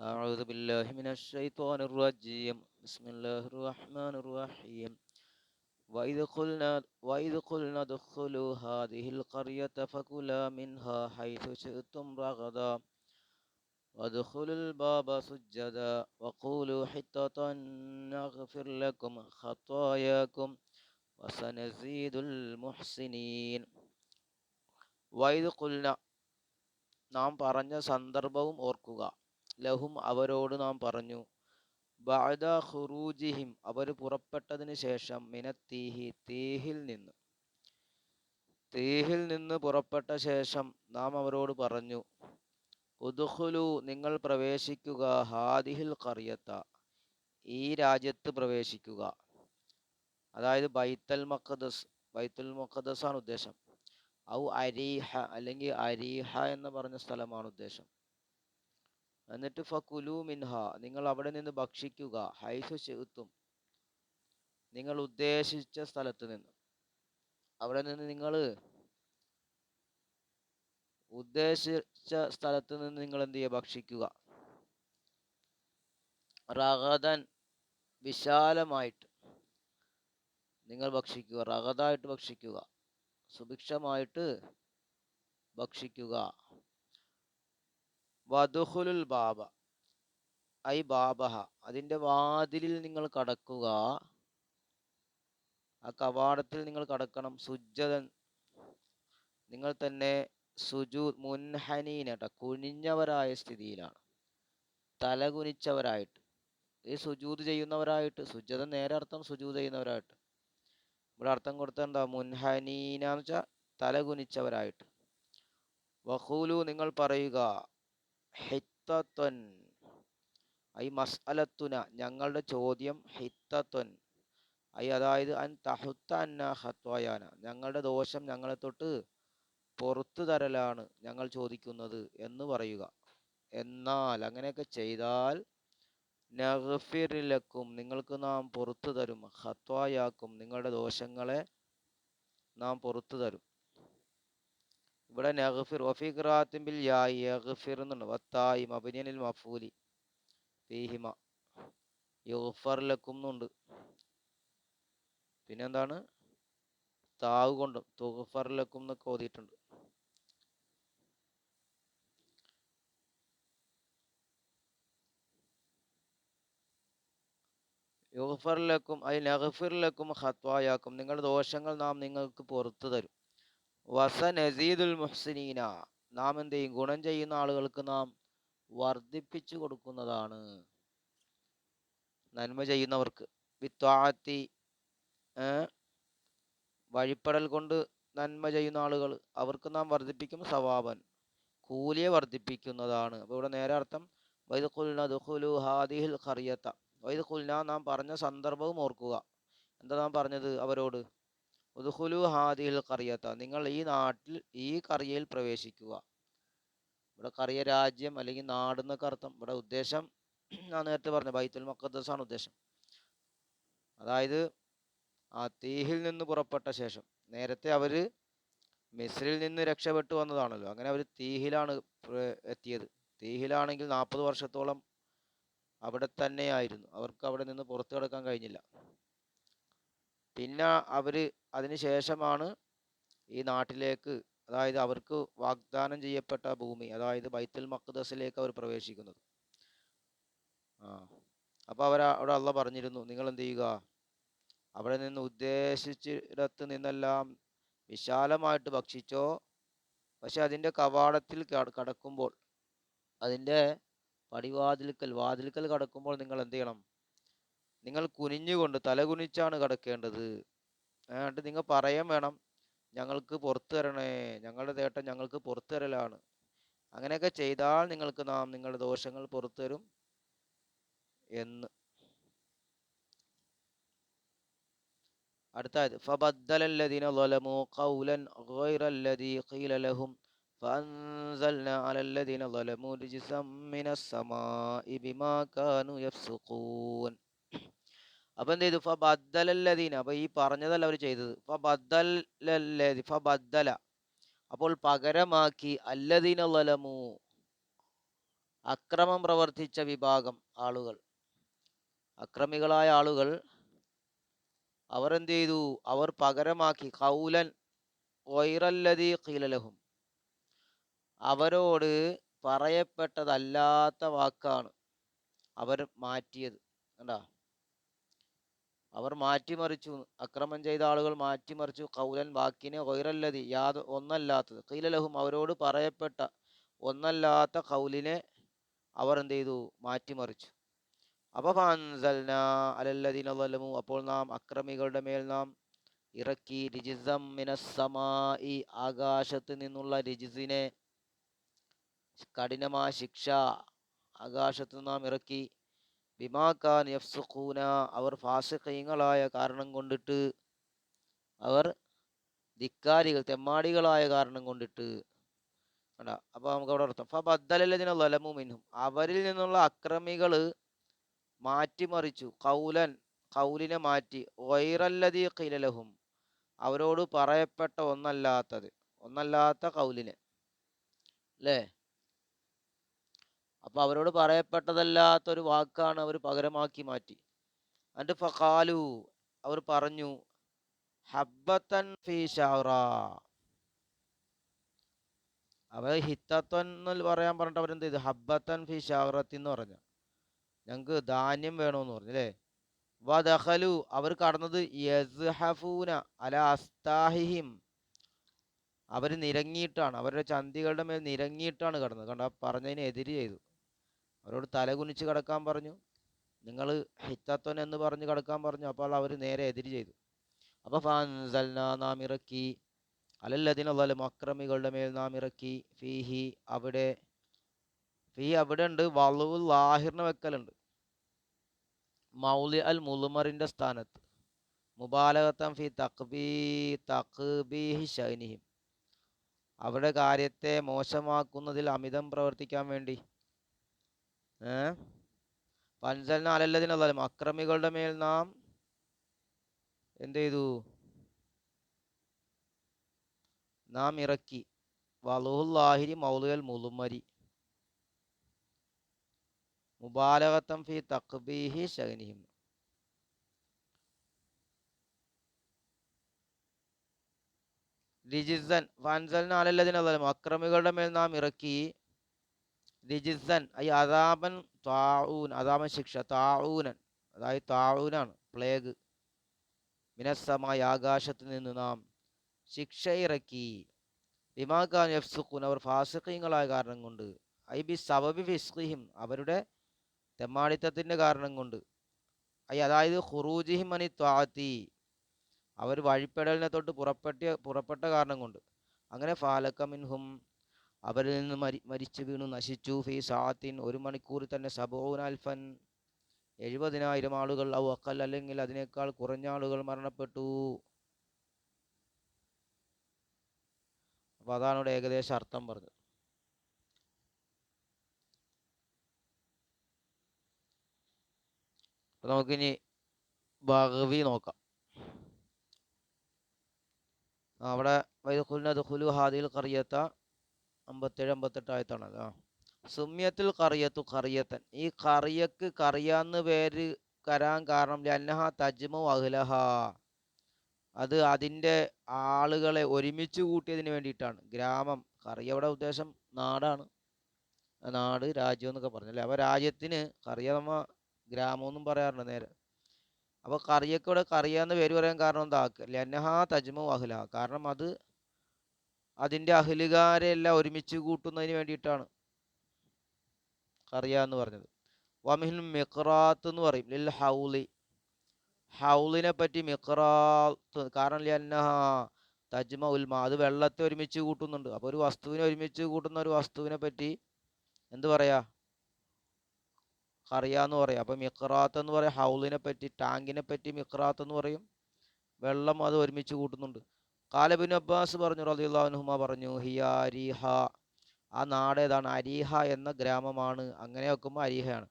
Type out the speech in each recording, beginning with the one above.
أعوذ بالله من الشيطان الرجيم بسم الله الرحمن الرحيم وإذ قلنا وإذ قلنا ادخلوا هذه القرية فكلا منها حيث شئتم رغدا وادخلوا الباب سجدا وقولوا حطة نغفر لكم خطاياكم وسنزيد المحسنين وإذ قلنا നാം പറഞ്ഞ സന്ദർഭവും ഓർക്കുക ലഹും അവരോട് നാം പറഞ്ഞു ബഅദ ഖുറൂജിഹിം അവർ പുറപ്പെട്ടതിന് ശേഷം മിനത്തീഹി തീഹിൽ നിന്ന്. തീഹിൽ നിന്ന് പുറപ്പെട്ട ശേഷം നാം അവരോട് പറഞ്ഞു ഉദുഹുലു നിങ്ങൾ പ്രവേശിക്കുക ഹാദിഹിൽ കറിയത്ത ഈ രാജ്യത്ത് പ്രവേശിക്കുക. അതായത് ബൈത്തൽ മക്കദസ് ബൈത്തുൽ മഖദസ് ആണ് ഉദ്ദേശം. ഔ അരീഹ അല്ലെങ്കിൽ അരീഹ എന്ന് പറഞ്ഞ സ്ഥലമാണ് ഉദ്ദേശം. എന്നിട്ട് ഫകുലു മിൻഹ നിങ്ങൾ അവിടെ നിന്ന് ഭക്ഷിക്കുക. ഹൈസു ചെത്തും നിങ്ങൾ ഉദ്ദേശിച്ച സ്ഥലത്ത് നിന്ന്. അവിടെ നിന്ന് നിങ്ങൾ ഉദ്ദേശിച്ച സ്ഥലത്ത് നിന്ന് നിങ്ങൾ എന്ത് ചെയ്യുക? ഭക്ഷിക്കുക. റഗദൻ വിശാലമായിട്ട് നിങ്ങൾ ഭക്ഷിക്കുക. റഗദായിട്ട് ഭക്ഷിക്കുക. സുഭിക്ഷമായിട്ട് ഭക്ഷിക്കുക. വധുഹുലുൽ ബാബ. ഐ ബാബഹ. അതിന്റെ വാതിലിൽ നിങ്ങൾ കടക്കുക. ആ കവാടത്തിൽ നിങ്ങൾ കടക്കണം. സുജ്ജതൻ. നിങ്ങൾ തന്നെ സുജു മുൻഹനീനട്ട. കുനിഞ്ഞവരായ സ്ഥിതിയിലാണ്. തലകുനിച്ചവരായിട്ട്. ഈ സുജൂത് ചെയ്യുന്നവരായിട്ട്. സുജത നേരെ അർത്ഥം സുജൂത് ചെയ്യുന്നവരായിട്ട്. ഇവിടെ അർത്ഥം കൊടുത്ത എന്താ? മുൻഹനീന എന്ന് വെച്ചാൽ തലകുനിച്ചവരായിട്ട്. വഹൂലു നിങ്ങൾ പറയുക. ഹിത്തത്വൻ. ഐ മസ്അലത്തുന ഞങ്ങളുടെ ചോദ്യം ഹിത്തത്വൻ. ഐ അതായത് അൻ തഹുത്ത അന്ന ഹത്വായാന ഞങ്ങളുടെ ദോഷം ഞങ്ങളെ തൊട്ട് പുറത്തു തരലാണ് ഞങ്ങൾ ചോദിക്കുന്നത് എന്ന് പറയുക. എന്നാൽ അങ്ങനെയൊക്കെ ചെയ്താൽ നഹഫിറിലക്കും നിങ്ങൾക്ക് നാം പുറത്തു തരും ഹത്വായാക്കും നിങ്ങളുടെ ദോഷങ്ങളെ നാം പുറത്തു തരും. ഇവിടെ നഗഫിർ വഫീഖ്റാത്തിൻ ബിൽ യായി യഗ്ഫിർ എന്നുണ്ട്. വത്തായി മബനിയനിൽ മഫൂലി ഫീഹിമ യുഗ്ഫർ ലക്കും എന്നുണ്ട്. പിന്നെന്താണ്? താവ് കൊണ്ടും തുഗ്ഫർ ലക്കും എന്നൊക്കെ ഓതിയിട്ടുണ്ട്. യുഗ്ഫർ ലക്കും അതിൽ നഗ്ഫിർ ലക്കും ഹത്വായാക്കും നിങ്ങളുടെ ദോഷങ്ങൾ നാം നിങ്ങൾക്ക് പുറത്തു തരും. വസ നസീദുൽ മുഹ്സിനീന. നാം എന്ത് ചെയ്യും? ഗുണം ചെയ്യുന്ന ആളുകൾക്ക് നാം വർദ്ധിപ്പിച്ചു കൊടുക്കുന്നതാണ്. നന്മ ചെയ്യുന്നവർക്ക്. വിത്വാത്തി വഴിപ്പെടൽ കൊണ്ട് നന്മ ചെയ്യുന്ന ആളുകൾ അവർക്ക് നാം വർദ്ധിപ്പിക്കും സവാബൻ. കൂലിയെ വർദ്ധിപ്പിക്കുന്നതാണ്. അപ്പോൾ ഇവിടെ നേരെ അർത്ഥം വൈദ് ദുഖുലു ഹാദിഹിൽ ഖറിയത്ത. വൈദ് നാം പറഞ്ഞ സന്ദർഭവും ഓർക്കുക. എന്താ നാം പറഞ്ഞത് അവരോട്? ഉദ്ഹുലു ഹാദിഹിൽ കറിയത്ത നിങ്ങൾ ഈ നാട്ടിൽ ഈ കറിയയിൽ പ്രവേശിക്കുക. ഇവിടെ കറിയ രാജ്യം അല്ലെങ്കിൽ നാട് എന്നൊക്കെ അർത്ഥം. ഇവിടെ ഉദ്ദേശം ഞാൻ നേരത്തെ പറഞ്ഞു ബൈത്തുൽ മക്കദ്സാണ് ഉദ്ദേശം. അതായത് ആ തീഹിൽ നിന്ന് പുറപ്പെട്ട ശേഷം. നേരത്തെ അവർ മിസ്രിൽ നിന്ന് രക്ഷപ്പെട്ടു വന്നതാണല്ലോ. അങ്ങനെ അവർ തീഹിലാണ് എത്തിയത്. തീഹിലാണെങ്കിൽ നാൽപ്പത് വർഷത്തോളം അവിടെ തന്നെയായിരുന്നു. അവർക്ക് അവിടെ നിന്ന് പുറത്തു കിടക്കാൻ കഴിഞ്ഞില്ല. പിന്നെ അവർ അതിന് ശേഷമാണ് ഈ നാട്ടിലേക്ക് അതായത് അവർക്ക് വാഗ്ദാനം ചെയ്യപ്പെട്ട ഭൂമി അതായത് ബൈത്തുൽ മഖ്ദസിലേക്ക് അവർ പ്രവേശിക്കുന്നത്. ആ അപ്പോൾ അവർ അവിടെ അള്ള പറഞ്ഞിരുന്നു നിങ്ങൾ എന്ത് ചെയ്യുക അവിടെ നിന്ന് ഉദ്ദേശിച്ചിടത്ത് നിന്നെല്ലാം വിശാലമായിട്ട് ഭക്ഷിച്ചോ. പക്ഷെ അതിന്റെ കവാടത്തിൽ കടക്കുമ്പോൾ അതിന്റെ പടിവാതിൽക്കൽ വാതിൽക്കൽ കടക്കുമ്പോൾ നിങ്ങൾ എന്ത് ചെയ്യണം നിങ്ങൾ കുനിഞ്ഞുകൊണ്ട് തല കുനിച്ചാണ് കിടക്കേണ്ടത് എന്നിട്ട് നിങ്ങൾ പറയാൻ വേണം ഞങ്ങൾക്ക് പുറത്തു തരണേ ഞങ്ങളുടെ തേട്ടം ഞങ്ങൾക്ക് പുറത്തു തരലാണ് അങ്ങനെയൊക്കെ ചെയ്താൽ നിങ്ങൾക്ക് നാം നിങ്ങളുടെ ദോഷങ്ങൾ പുറത്തു തരും എന്ന് അടുത്തായത് ഫബദ്ദലല്ലദീന ളലമു ഖൗലൻ ഗൈറല്ലദീ ഖീല ലഹും فأنزلنا على الذين ظلموا رجزا من السماء بما كانوا يفسقون അപ്പൊ എന്ത് ചെയ്തു? ഫബദ്ദലല്ലദീന അപ്പൊ ഈ പറഞ്ഞതല്ല അവർ ചെയ്തത്. ഫ ഫബദ്ദല അപ്പോൾ പകരമാക്കി അല്ലദീന ലലമു അക്രമം പ്രവർത്തിച്ച വിഭാഗം ആളുകൾ. അക്രമികളായ ആളുകൾ അവർ എന്ത് ചെയ്തു? അവർ പകരമാക്കി കൗലൻ വൈറല്ലതി കീലലഹും അവരോട് പറയപ്പെട്ടതല്ലാത്ത വാക്കാണ് അവർ മാറ്റിയത്. കണ്ടാ? അവർ മാറ്റിമറിച്ചു. അക്രമം ചെയ്ത ആളുകൾ മാറ്റിമറിച്ചു. കൗലൻ വാക്കിനെ ഒയറല്ലതി യാത് ഒന്നല്ലാത്തത്. കീലലഹും അവരോട് പറയപ്പെട്ട ഒന്നല്ലാത്ത കൗലിനെ അവർ എന്ത് ചെയ്തു? മാറ്റിമറിച്ചു. അപ്പൊ ഫാൻസൽന അലല്ലദീന അപ്പോൾ നാം അക്രമികളുടെ മേൽ നാം ഇറക്കി രിജിസം മിനസ്സമായി ആകാശത്ത് നിന്നുള്ള രിജിസിനെ കഠിനമായ ശിക്ഷ ആകാശത്ത് നാം ഇറക്കി ബിമാക്കാൻ യഫ്സുഖൂന അവർ ഫാസിഖീങ്ങളായ കാരണം കൊണ്ടിട്ട് അവർ ധിക്കാരികൾ തെമ്മാടികളായ കാരണം കൊണ്ടിട്ട്. വേണ്ട അപ്പൊ നമുക്ക് അവിടെ അർത്ഥം ഫബദ്ദലല്ലതിന ലലമു മിൻഹും. അവരിൽ നിന്നുള്ള അക്രമികൾ മാറ്റിമറിച്ചു. കൗലൻ കൗലിനെ മാറ്റി. വൈറല്ലതി കിലലഹും അവരോട് പറയപ്പെട്ട ഒന്നല്ലാത്തത്. ഒന്നല്ലാത്ത കൗലിനെ. അല്ലേ അപ്പൊ അവരോട് പറയപ്പെട്ടതല്ലാത്തൊരു വാക്കാണ് അവർ പകരമാക്കി മാറ്റി. എന്നിട്ട് ഫഖാലു അവർ പറഞ്ഞു ഹബ്ബത്തൻ ഫീ ഷൗറ അവർ ഹിത്തത്വൻ എന്ന് പറയാൻ പറഞ്ഞിട്ട് അവരെന്ത് ചെയ്തു? ഹബ്ബത്തൻ ഫി ഷാറത്തി എന്ന് പറഞ്ഞു. ഞങ്ങൾക്ക് ധാന്യം വേണമെന്ന് പറഞ്ഞു അല്ലേ? വദഹലു അവർ കടന്നത് യസ്ഹഫൂന അല അസ്താഹിഹിം. അവർ നിരങ്ങിയിട്ടാണ് അവരുടെ ചന്തികളുടെ മേൽ നിരങ്ങിയിട്ടാണ് കടന്നത്. കണ്ട? പറഞ്ഞതിന് എതിര് ചെയ്തു. അവരോട് തലകുനിച്ച് കിടക്കാൻ പറഞ്ഞു. നിങ്ങൾ ഹിത്തത്വൻ എന്ന് പറഞ്ഞ് കിടക്കാൻ പറഞ്ഞു. അപ്പോൾ അവർ നേരെ എതിര് ചെയ്തു. അപ്പോൾ ഫാൻസൽന നാം ഇറക്കി അലല്ലതിന് അക്രമികളുടെ മേൽ നാം ഇറക്കി ഫീഹി അവിടെ ഫീ അവിടെ ഉണ്ട്. വളവ് ലാഹിറിന് വെക്കലുണ്ട്. മൗലി അൽ മുളുമറിന്റെ സ്ഥാനത്ത്. മുബാലകത്തം ഫി തക്ബീ തക്ബീഹി ഷൈനിഹിം അവിടെ കാര്യത്തെ മോശമാക്കുന്നതിൽ അമിതം പ്രവർത്തിക്കാൻ വേണ്ടി ഏ? പൻസലിന് അലല്ലതിനല്ലാലും അക്രമികളുടെ മേൽ നാം എന്ത് ചെയ്തു നാം ഇറക്കി. വലുഹുല്ലാഹിരി മൗലുൽ മുളുമരി. മുബാലകത്തം ഫി തക്ബീഹി ഷഗ്നിഹിം റിജിസൻ ഫാൻസലിന് അലല്ലതിനല്ലാലും അക്രമികളുടെ മേൽ നാം ഇറക്കി. റിജിസൻ ഐ അതാപൻ താഊൻ അതാപൻ ശിക്ഷ താഊനൻ. അതായത് താഊനാണ് പ്ലേഗ്. മിനസ്സമായ ആകാശത്ത് നിന്ന് നാം ശിക്ഷ ഇറക്കി ബിമാക്കാൻ യഫ്സുഖൂൻ അവർ ഫാസിഖീങ്ങളായ കാരണം കൊണ്ട്. ഐ ബി സബബി ഫിസ്ഖിഹിം അവരുടെ തെമ്മാടിത്തത്തിന്റെ കാരണം കൊണ്ട്. ഐ അതായത് ഹുറൂജിഹിം അനി ത്വാത്തി അവർ വഴിപ്പെടലിനെ തൊട്ട് പുറപ്പെട്ട പുറപ്പെട്ട കാരണം കൊണ്ട്. അങ്ങനെ ഫാലക്ക മിൻഹും അവരിൽ നിന്ന് മരി മരിച്ചു വീണു നശിച്ചു. ഫി സാത്തിൻ ഒരു മണിക്കൂറിൽ തന്നെ സബൂൻ അൽഫൻ എഴുപതിനായിരം ആളുകൾ ഔ അക്കൽ അല്ലെങ്കിൽ അതിനേക്കാൾ കുറഞ്ഞ ആളുകൾ മരണപ്പെട്ടു. അപ്പൊ അതാണ് ഇവിടെ ഏകദേശം അർത്ഥം പറഞ്ഞത്. അപ്പൊ നമുക്കിനി ബഹവി നോക്കാം. അവിടെ വൈദുഖുലിന ദുഖുലു ഹാദിൽ കറിയത്ത അമ്പത്തേഴ് അമ്പത്തെട്ട് ആയത്താണത് ആ സുമ്യത്തിൽ കറിയത്തു കറിയത്തൻ. ഈ കറിയക്ക് കറിയാന്ന് പേര് കരാൻ കാരണം ലന്നഹ തജ്മു അഹ്ലഹ. അത് അതിന്റെ ആളുകളെ ഒരുമിച്ച് കൂട്ടിയതിന് വേണ്ടിയിട്ടാണ്. ഗ്രാമം കറിയവിടെ ഉദ്ദേശം? നാടാണ്. നാട് രാജ്യം എന്നൊക്കെ പറഞ്ഞല്ലേ അപ്പോൾ രാജ്യത്തിന് കറിയ നമ്മ ഗ്രാമമൊന്നും പറയാറുണ്ട് നേരെ. അപ്പോൾ കറിയക്കൂടെ കറിയ എന്ന് പേര് പറയാൻ കാരണം എന്താ? ലന്നഹ തജ്മു അഹ്ലഹ. കാരണം അത് അതിന്റെ അഹ്ലുകാരെല്ലാം ഒരുമിച്ച് കൂട്ടുന്നതിന് വേണ്ടിയിട്ടാണ്. കറിയ എന്ന് പറഞ്ഞത്. വമിഹിൽ മിക്രാത്ത് എന്ന് പറയും. ലിൽ ഹൗലി ഹൗലിനെ പറ്റി മിക്രാത്ത് കാരണം ലന്നഹ തജ്മ ഉൽമ അത് വെള്ളത്തെ ഒരുമിച്ച് കൂട്ടുന്നുണ്ട്. അപ്പോൾ ഒരു വസ്തുവിനെ ഒരുമിച്ച് കൂട്ടുന്ന ഒരു വസ്തുവിനെ പറ്റി എന്ത് പറയാ? കറിയാന്ന് പറയാം. അപ്പം മിക്രാത്ത് എന്ന് പറയാം ഹൗലിനെ പറ്റി ടാങ്കിനെ പറ്റി മിക്രാത്ത് എന്ന് പറയും. വെള്ളം അത് ഒരുമിച്ച് കൂട്ടുന്നുണ്ട്. കാലബിൻ അബ്ബാസ് പറഞ്ഞു റളിയല്ലാഹുനുഹുമ പറഞ്ഞു ഹിയ അരിഹ. ആ നാട് ഏതാണ്? അരിഹ എന്ന ഗ്രാമമാണ്. അങ്ങനെ വെക്കുമ്പോൾ അരിഹയാണ്.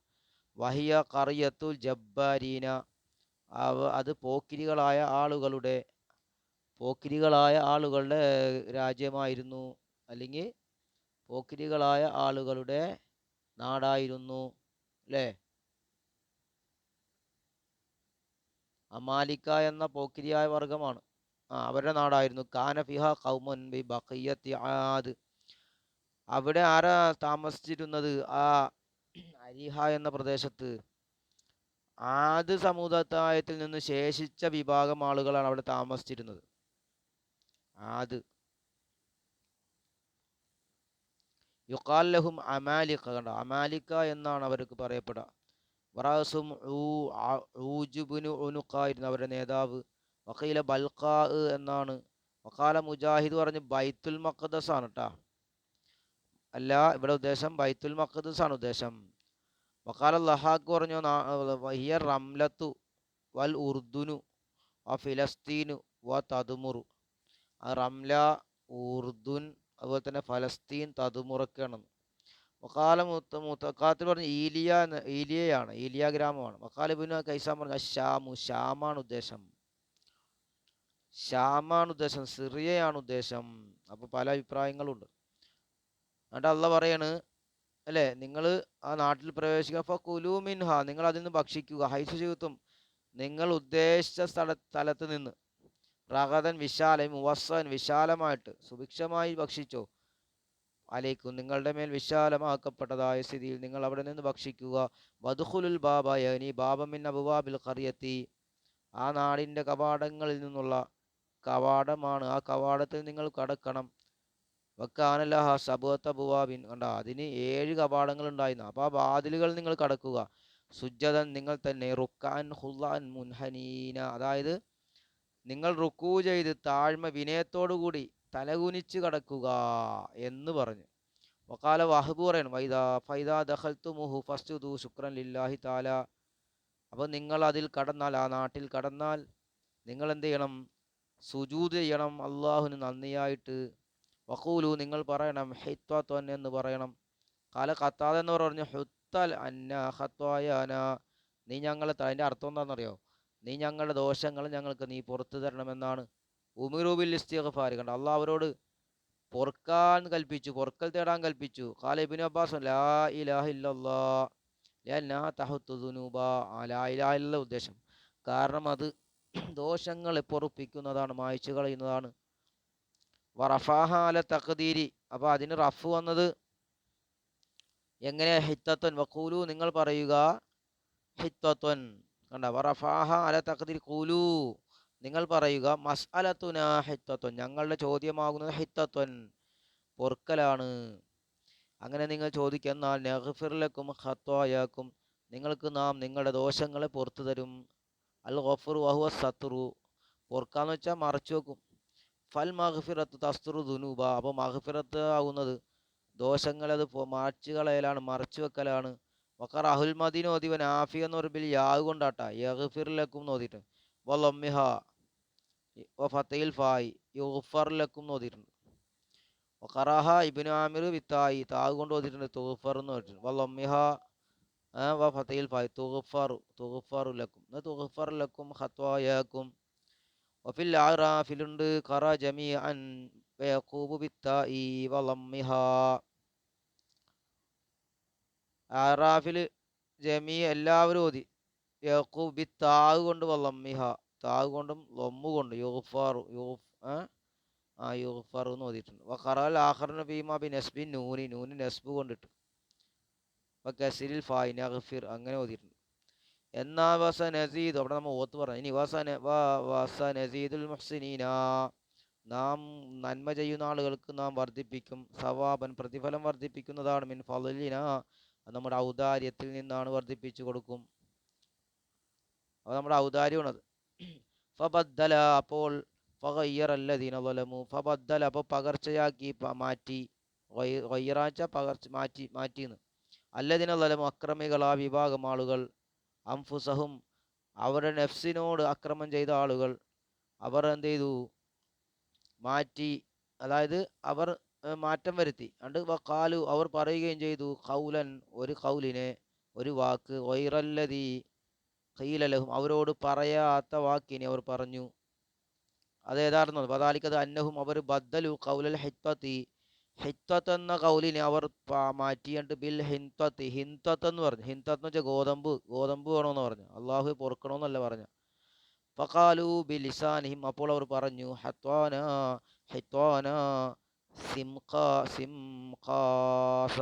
വഹിയ കറിയത്തുൽ ജബ്ബാരീന. അത് പോക്കിരികളായ ആളുകളുടെ പോക്കിരികളായ ആളുകളുടെ രാജ്യമായിരുന്നു. അല്ലെങ്കിൽ പോക്കിരികളായ ആളുകളുടെ നാടായിരുന്നു. അല്ലേ അമാലിക്ക എന്ന പോക്കിരിയായ വർഗമാണ്. അവരുടെ നാടായിരുന്നു. കാന ഫിഹ കൗമുൻ ബി ബഖിയത്തി ആദ്. അവിടെ ആരാ താമസിച്ചിരുന്നത്? ആ അരിഹ എന്ന പ്രദേശത്ത്. ആദ് സമുദായത്തിൽ നിന്ന് ശേഷിച്ച വിഭാഗം ആളുകളാണ് അവിടെ താമസിച്ചിരുന്നത്. ആദ്. യുക്കാൽ ലഹും അമാലിക്ക കണ്ട? അമാലിക്ക എന്നാണ് അവർക്ക് പറയപ്പെടുക. വറാസും ഊജുബിനു ഉനുക്കായിരുന്നു അവരുടെ നേതാവ്. വക്കീല ബൽഖാ എന്നാണ്. വക്കാല മുജാഹിദ് പറഞ്ഞ് ബൈത്തുൽ മക്കദസ് ആണ് കേട്ടാ അല്ല ഇവിടെ ഉദ്ദേശം ബൈത്തുൽ മക്കദസ് ആണ് ഉദ്ദേശം. വക്കാല ലഹാക്ക് പറഞ്ഞു ഹിയ റംലത്തു വൽ ഉർദുനു വ ഫിലസ്തീനു വ തതുമുറു റംല ഉർദുൻ അതുപോലെ തന്നെ ഫലസ്തീൻ തതുമുറക്കാണ് വക്കാല മുത്ത മുത്തക്കാത്തിൽ പറഞ്ഞ് ഈലിയ ഈലിയയാണ് ഈലിയ ഗ്രാമമാണ്. വക്കാലിബിന് കൈസാൻ പറഞ്ഞു ഷാമു ഷാമാണ് ഉദ്ദേശം. ഷാമാണ് ഉദ്ദേശം സിറിയയാണ് ഉദ്ദേശം അപ്പോൾ പല അഭിപ്രായങ്ങളുണ്ട്. എന്നിട്ട് അല്ല പറയാണ് അല്ലേ നിങ്ങൾ ആ നാട്ടിൽ പ്രവേശിക്കുക. അപ്പോൾ കുലൂമിൻഹ നിങ്ങൾ അതിൽ നിന്ന് ഭക്ഷിക്കുക. ഹൈസ് ജീവിതം നിങ്ങൾ ഉദ്ദേശിച്ച സ്ഥല സ്ഥലത്ത് നിന്ന്. റഹദൻ വിശാല മുവസ്സൻ വിശാലമായിട്ട് സുഭിക്ഷമായി ഭക്ഷിച്ചോ. അലേക്കും നിങ്ങളുടെ മേൽ വിശാലമാക്കപ്പെട്ടതായ സ്ഥിതിയിൽ നിങ്ങൾ അവിടെ നിന്ന് ഭക്ഷിക്കുക. വധുഹുലുൽ ബാബ യനി ബാബമിൻ അബുവാബിൽ കറിയത്തി ആ നാടിന്റെ കവാടങ്ങളിൽ നിന്നുള്ള കവാടമാണ്. ആ കവാടത്തിൽ നിങ്ങൾ കടക്കണം. വക്കാനല്ലാഹ സബുവത്ത ബുവാബിൻ. കണ്ട? അതിന് ഏഴ് കവാടങ്ങൾ ഉണ്ടായിരുന്നു അപ്പോൾ ആ വാതിലുകൾ നിങ്ങൾ കടക്കുക. സുജതൻ നിങ്ങൾ തന്നെ റുക്കാൻ ഹുല്ലാൻ മുൻഹനീന. അതായത് നിങ്ങൾ റുക്കൂ ചെയ്ത് താഴ്മ വിനയത്തോടുകൂടി തലകുനിച്ച് കടക്കുക എന്ന് പറഞ്ഞു. വക്കാല വഹബ് പറയണം ഫൈദാ ഫൈദ ദഖൽത്തു മുഹു ഫസ്തുദു ശുക്രൻ ലില്ലാഹി താല അപ്പോൾ നിങ്ങൾ അതിൽ കടന്നാൽ ആ നാട്ടിൽ കടന്നാൽ നിങ്ങൾ എന്ത് ചെയ്യണം? സുജൂദ് ചെയ്യണം അള്ളാഹുന് നന്ദിയായിട്ട്. വഖൂലു നിങ്ങൾ പറയണം ഹിത്വത്വൻ എന്ന് പറയണം. കാല കത്താതെ എന്ന് പറഞ്ഞു ഹുത്തൽ അന്ന ഹത്വായാന നീ ഞങ്ങളെ അതിന്റെ അർത്ഥം എന്താണെന്നറിയോ? നീ ഞങ്ങളുടെ ദോഷങ്ങൾ ഞങ്ങൾക്ക് നീ പുറത്തു തരണമെന്നാണ്. ഉമിറൂബിൽ ലിസ്റ്റിയൊക്കെ കണ്ട? അള്ളാഹ് അവരോട് പൊറുക്കാൻ കൽപ്പിച്ചു പൊറുക്കൽ തേടാൻ കൽപ്പിച്ചു. കാല ഇബിൻ അബ്ബാസ് ലാ ഇലാഹ ലാ തഹത്തു ലാ ഇലാഹ ഇല്ല ഉദ്ദേശം. കാരണം അത് ദോഷങ്ങളെ പൊറുപ്പിക്കുന്നതാണ് മായ്ച്ചു കളയുന്നതാണ്. വറഫാഹാല തഖദീരി. അപ്പോൾ അതിന് റഫ് വന്നത് എങ്ങനെ? ഹിത്തത്വൻ വക്കൂലു നിങ്ങൾ പറയുക. ഹിത്തത്വൻ കണ്ട? വറഫാഹ അല തഖദീർ കൂലു നിങ്ങൾ പറയുക മസ്അലത്തുന ഹിത്തത്വൻ ഞങ്ങളുടെ ചോദ്യമാകുന്നത് ഹിത്തത്വൻ പൊറുക്കലാണ്. അങ്ങനെ നിങ്ങൾ ചോദിക്കെന്നാൽ നെഹ്ഫിറിലക്കും ഹത്വായാക്കും നിങ്ങൾക്ക് നാം നിങ്ങളുടെ ദോഷങ്ങളെ പുറത്തു തരും. അൽ ഗഫുർ വഹുവ സത്തുറു ഓർക്കാന്ന് വെച്ചാൽ മറച്ചു വെക്കും. ഫൽ മഹഫിറത്ത് തസ്തുറു ദുനൂബ. അപ്പോൾ മഹഫിറത്ത് ആകുന്നത് ദോഷങ്ങളത് മാച്ചു കളയലാണ് മറച്ചു വെക്കലാണ്. വക്കർ അഹുൽ മദീൻ ഓതിവൻ ആഫി എന്ന് പറയുമ്പോൾ യാവ് കൊണ്ടാട്ടാ. യഹ്ഫിറിലക്കും നോതിയിട്ട് ഫത്തയിൽ ഫായി. യുഫറിലക്കും നോതിയിട്ടുണ്ട് വക്കറാഹ ഇബിൻ ആമിർ വിത്തായി. താവ് കൊണ്ട് ഓതിയിട്ടുണ്ട് തുഫർ എന്ന് പറഞ്ഞിട്ടുണ്ട് വലമ്മിഹ വ ഫത്തയിൽ ഫായി ലക്കും. തുഹഫാർ ലക്കും ഹത്വായക്കും ഒഫിൽ ആറാഫിലുണ്ട് ഖറ ജമീ അൻ വയഖൂബു ബിത്തായി വളമ്മിഹ ആറാഫിൽ ജമീ എല്ലാവരും ഓതി. യഖൂബ് ബി താഗ് കൊണ്ട് വളമ്മിഹ താഗ് കൊണ്ടും ലൊമ്മു കൊണ്ട് യുഹഫാറു യൂഫ് ആ യുഹഫാറു എന്ന് ഓതിയിട്ടുണ്ട്. വഖറൽ ആഖറിന് ഭീമ ബി നസ്ബി നൂനി. നൂനി നസ്ബ് കൊണ്ടിട്ട്. കസിരിൽ ഫായി നഗ്ഫിർ അങ്ങനെ ഓതിയിട്ടുണ്ട്. എന്നാ വസ നസീദ് അവിടെ നമ്മൾ ഓത്ത് പറഞ്ഞു ഇനി വസ വസ നസീദുൽ മുഹ്സിനീന. നാം നന്മ ചെയ്യുന്ന ആളുകൾക്ക് നാം വർദ്ധിപ്പിക്കും സവാബൻ പ്രതിഫലം വർദ്ധിപ്പിക്കുന്നതാണ് മിൻ ഫലിന നമ്മുടെ ഔദാര്യത്തിൽ നിന്നാണ് വർദ്ധിപ്പിച്ചു കൊടുക്കും. അത് നമ്മുടെ ഔദാര്യമാണത് ഫബദ്ദല അപ്പോൾ ഫഗയ്യറല്ലദീന ളലമു ഫബദ്ദല അപ്പോൾ പകർച്ചയാക്കി മാറ്റി. വയ്യറാഴ്ച പകർച്ച മാറ്റി മാറ്റിന്ന്. അല്ലദിന അക്രമികൾ ആ വിഭാഗം ആളുകൾ അംഫുസഹും അവരുടെ നെഫ്സിനോട് അക്രമം ചെയ്ത ആളുകൾ അവർ എന്ത് ചെയ്തു മാറ്റി അതായത് അവർ മാറ്റം വരുത്തി. അണ്ട് വക്കാലു അവർ പറയുകയും ചെയ്തു കൗലൻ ഒരു കൗലിനെ ഒരു വാക്ക് വൈറല്ലതി ഖീലലഹും അവരോട് പറയാത്ത വാക്കിനെ അവർ പറഞ്ഞു. അത് ഏതായിരുന്നു പതാലിക്കത് അന്നഹും അവർ ബദ്ദലു കൗലൽ ഹിത്വത്തി ഹിത്വത്ത് എന്ന കൗലിനെ അവർ മാറ്റിയിട്ട് ബിൽ ഹിന്ത്വത്ത് ഹിന്ത്വത്ത് എന്ന് പറഞ്ഞു. ഹിന്ത്വത്ത് എന്ന് വെച്ചാൽ ഗോതമ്പ് ഗോതമ്പ് വേണമെന്ന് പറഞ്ഞു. അള്ളാഹു പൊറുക്കണമെന്നല്ല പറഞ്ഞു. ഫഖാലു ബിലിസാനിഹിം. അപ്പോൾ അവർ പറഞ്ഞു ഹത്വാന ഹിത്വാന സിംഖ സിംഖാസ.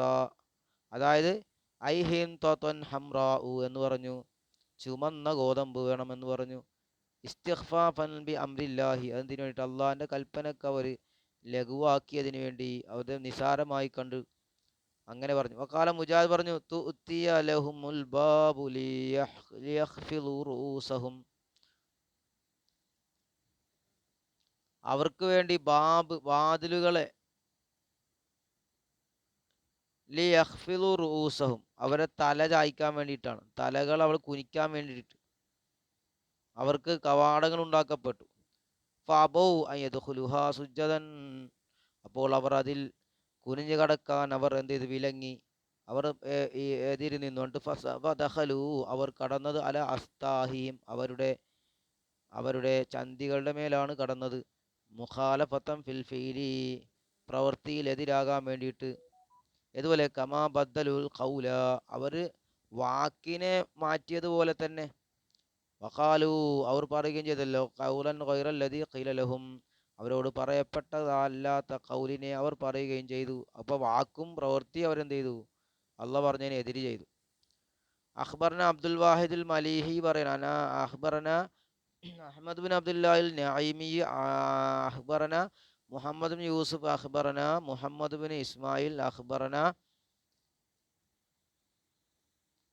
അതായത് ഐ ഹിന്ത്വൻ ഹംറാഉ എന്ന് പറഞ്ഞു. ചുമന്ന ഗോതമ്പ് വേണമെന്ന് പറഞ്ഞു. ഇസ്തിഖ്ഫാഫൻ ബി അംരില്ലാഹി. അതിന് വേണ്ടിയിട്ട് അള്ളാഹിന്റെ കൽപ്പനക്ക് അവർ ലഘുവാക്കിയതിന് വേണ്ടി അവരെ നിസാരമായി കണ്ടു. അങ്ങനെ പറഞ്ഞു. വക്കാല മുജാദ് പറഞ്ഞു ബാബു അവർക്ക് വേണ്ടി ബാബ് വാതിലുകളെ ലിയഖ്ഫിളു റൂസഹും അവരെ തല ചായ്ക്കാൻ വേണ്ടിയിട്ടാണ്. തലകൾ അവൾ കുനിക്കാൻ വേണ്ടിയിട്ട്. അവർക്ക് കവാടങ്ങൾ ഉണ്ടാക്കപ്പെട്ടു. അപ്പോൾ അവർ അതിൽ കുനിഞ്ഞു കടക്കാൻ അവർ എന്ത് ചെയ്തു? വിലങ്ങി. അവർ എതിരി നിന്നുകൊണ്ട് ഫസലു അവർ കടന്നത് അല അസ്താഹിയും അവരുടെ അവരുടെ ചന്തികളുടെ മേലാണ് കടന്നത്. മുഖാലഫത്തം ഫിൽ ഫീലി. പ്രവൃത്തിയിൽ എതിരാകാൻ വേണ്ടിയിട്ട്. ഇതുപോലെ കമാ ബദ്ദലുൽ ഖൗല. അവർ വാക്കിനെ മാറ്റിയതുപോലെ തന്നെ വഖാലു അവർ പറയുകയും ചെയ്തല്ലോ കൗലൻ ഖൈറല്ലദീ കൈലലഹും ലഹും. അവരോട് പറയപ്പെട്ടതല്ലാത്ത കൗലിനെ അവർ പറയുകയും ചെയ്തു. അപ്പോൾ വാക്കും പ്രവൃത്തി അവരെന്ത് ചെയ്തു അള്ള പറഞ്ഞതിന് എതിര് ചെയ്തു. അഖ്ബർന അബ്ദുൽ വാഹിദുൽ മലീഹി പറയണ അന അഖ്ബറന അഹമ്മദ് ബിൻ അബ്ദുല്ലാഹിൽ നൈമി അഖ്ബറന മുഹമ്മദ് ബിൻ യൂസുഫ് അഖ്ബറന മുഹമ്മദ് ബിൻ ഇസ്മായിൽ അഖ്ബറന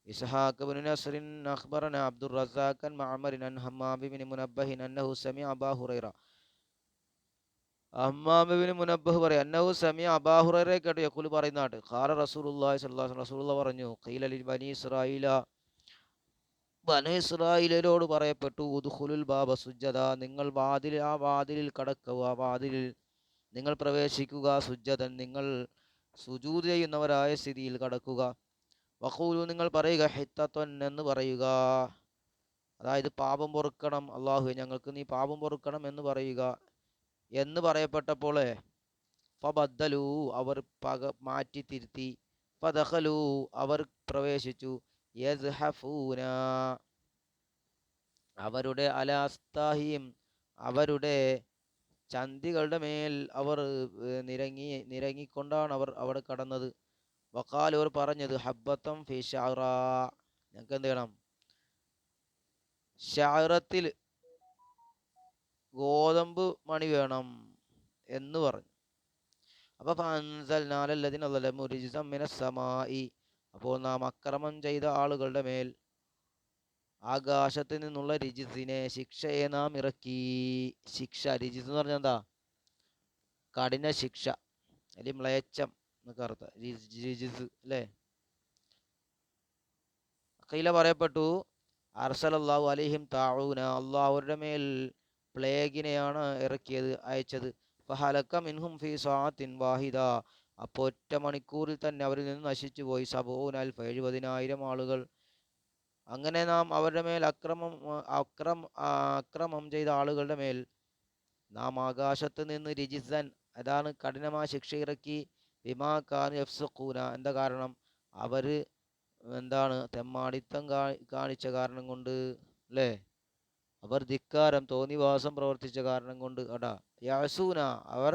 إسحاق بن نصر أخبرنا عبد الرزاق عن معمر عن همام بن منبه أنه سمع أبا هريرة അമ്മാം ബിൻ മുനബ്ബഹ് പറയും അന്നഹു സമി അബാ ഹുറൈറയെ കേട്ട് യഖുൽ പറയുന്നതാട്ട് ഖാല റസൂലുള്ളാഹി സ്വല്ലല്ലാഹു അലൈഹി റസൂലുള്ള പറഞ്ഞു ഖീല ലിൽ ബനി ഇസ്രായീല ബനു ഇസ്രായേലരോട് പറയപ്പെട്ടു ഉദ്ഖുലുൽ ബാബ സുജ്ജദ നിങ്ങൾ വാതിൽ ആ വാതിലിൽ കടക്കുക ആ വാതിലിൽ നിങ്ങൾ പ്രവേശിക്കുക സുജ്ജദൻ നിങ്ങൾ സുജൂദ് ചെയ്യുന്നവരായ സ്ഥിതിയിൽ കടക്കുക വഖൂലു നിങ്ങൾ പറയുക ഹിത്തത്വൻ എന്ന് പറയുക. അതായത് പാപം പൊറുക്കണം അള്ളാഹു ഞങ്ങൾക്ക് നീ പാപം പൊറുക്കണം എന്ന് പറയുക. എന്ന് പറയപ്പെട്ടപ്പോൾ ഫബദ്ദലു അവർ പക മാറ്റി തിരുത്തി. ഫദഖലു അവർ പ്രവേശിച്ചു. യസ്ഹഫൂന അവരുടെ അലാസ്താഹിയും അവരുടെ ചന്തികളുടെ മേൽ അവർ നിരങ്ങി നിരങ്ങിക്കൊണ്ടാണ് അവർ അവിടെ കടന്നത്. വക്കാൽ അവർ പറഞ്ഞത് ഹബ്ബത്തം ഫി ഷാറ. ഞങ്ങൾക്ക് എന്ത് ചെയ്യണം? ഷാറത്തിൽ ഗോതമ്പ് മണി വേണം എന്ന് പറഞ്ഞു. അപ്പൊ സമായി അപ്പോൾ നാം അക്രമം ചെയ്ത ആളുകളുടെ മേൽ ആകാശത്ത് നിന്നുള്ള രജിസിനെ ശിക്ഷയെ നാം ഇറക്കി. ശിക്ഷ രജിസ് എന്ന് പറഞ്ഞാൽ എന്താ? കഠിന ശിക്ഷ അല്ലെങ്കിൽ മ്ലേച്ഛം. എന്നൊക്കെ അർത്ഥം. അല്ലേ? കയ്യില പറയപ്പെട്ടു അർസലല്ലാഹു അലൈഹിം താഴൂന അള്ളാഹ് അവരുടെ മേൽ പ്ലേഗിനെയാണ് ഇറക്കിയത് അയച്ചത്. ഫഹലക്ക മിൻഹും ഫീ സാത്തിൻ വാഹിദ. അപ്പോൾ ഒറ്റ മണിക്കൂറിൽ തന്നെ അവരിൽ നിന്ന് നശിച്ചു പോയി. സബൂൻ അൽഫ് എഴുപതിനായിരം ആളുകൾ. അങ്ങനെ നാം അവരുടെ മേൽ അക്രമം അക്രം അക്രമം ചെയ്ത ആളുകളുടെ മേൽ നാം ആകാശത്ത് നിന്ന് രജിസൻ അതാണ് കഠിനമായ ശിക്ഷ ഇറക്കി. ബിമാ യഫ്സുഖൂന എന്താ കാരണം? അവർ എന്താണ്? തെമ്മാടിത്തം കാണിച്ച കാരണം കൊണ്ട് അല്ലേ അവർ ധിക്കാരം തോന്നിവാസം പ്രവർത്തിച്ച കാരണം കൊണ്ട് അടാ യാസൂന അവർ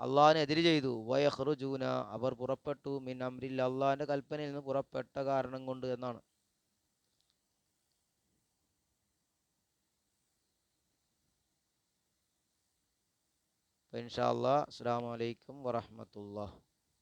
അള്ളാഹിനെതിര് ചെയ്തു. വയഹ്റുജൂന അവർ പുറപ്പെട്ടു. മിൻ അമ്രിൽ അള്ളാഹിന്റെ കൽപ്പനയിൽ നിന്ന് പുറപ്പെട്ട കാരണം കൊണ്ട് എന്നാണ്. ഇൻഷാ അല്ലാ അസ്സാം വലൈക്കും വറഹമത്തുള്ള